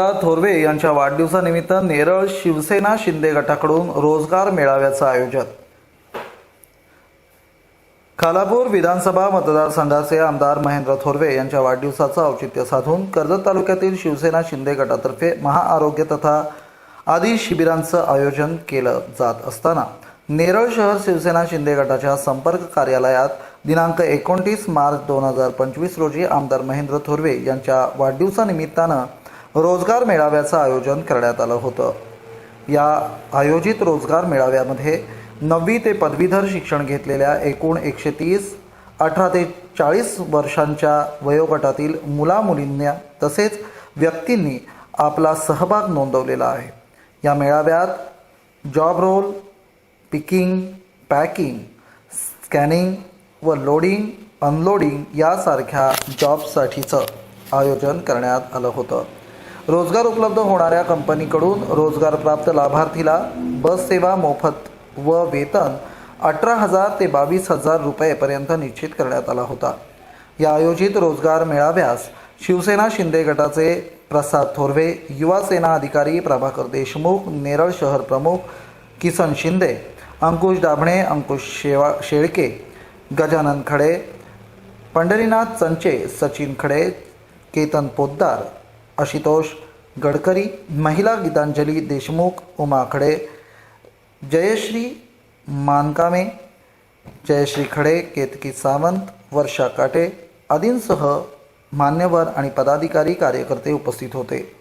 दादा थोरवे यांच्या वाढदिवसानिमित्त नेरळ शिवसेना शिंदे गटाकडून रोजगार मेळाव्याचं आयोजन. खालापूर विधानसभा मतदारसंघाचे आमदार महेंद्र थोरवे यांच्या वाढदिवसाचं औचित्य साधून कर्जत तालुक्यातील शिवसेना शिंदे गटातर्फे महाआरोग्य तथा आदी शिबिरांचं आयोजन केलं जात असताना नेरळ शहर शिवसेना शिंदे गटाच्या संपर्क कार्यालयात दिनांक एकोणतीस मार्च दोन हजार पंचवीस रोजी आमदार महेंद्र थोरवे यांच्या वाढदिवसानिमित्तानं रोजगार मेळाव्याचं आयोजन करण्यात आलं होतं. या आयोजित रोजगार मेळाव्यामध्ये नववी ते पदवीधर शिक्षण घेतलेल्या एकूण एकशे तीस अठरा ते चाळीस वर्षांच्या वयोगटातील मुलामुलींना तसेच व्यक्तींनी आपला सहभाग नोंदवलेला आहे. या मेळाव्यात job role picking packing scanning व लोडिंग अनलोडिंग यासारख्या जॉबसाठीचं आयोजन करण्यात आलं होतं. रोजगार उपलब्ध होणाऱ्या कंपनीकडून रोजगार प्राप्त लाभार्थीला बस सेवा मोफत व वेतन अठरा हजार ते बावीस हजार रुपयेपर्यंत निश्चित करण्यात आला होता. या आयोजित रोजगार मेळाव्यास शिवसेना शिंदे गटाचे प्रसाद थोरवे युवा सेना अधिकारी प्रभाकर देशमुख नेरळ शहर प्रमुख किसन शिंदे अंकुश दाभणे अंकुश शेवा शेळके गजानन खडे पंढरीनाथ चंचे सचिन खडे केतन पोद्दार आशुतोष गडकरी महिला गीतांजली देशमुख उमा खडे जयश्री मानकामे जयश्री खडे केतकी सावंत वर्षा काटे आदींसह मान्यवर आणि पदाधिकारी कार्यकर्ते उपस्थित होते.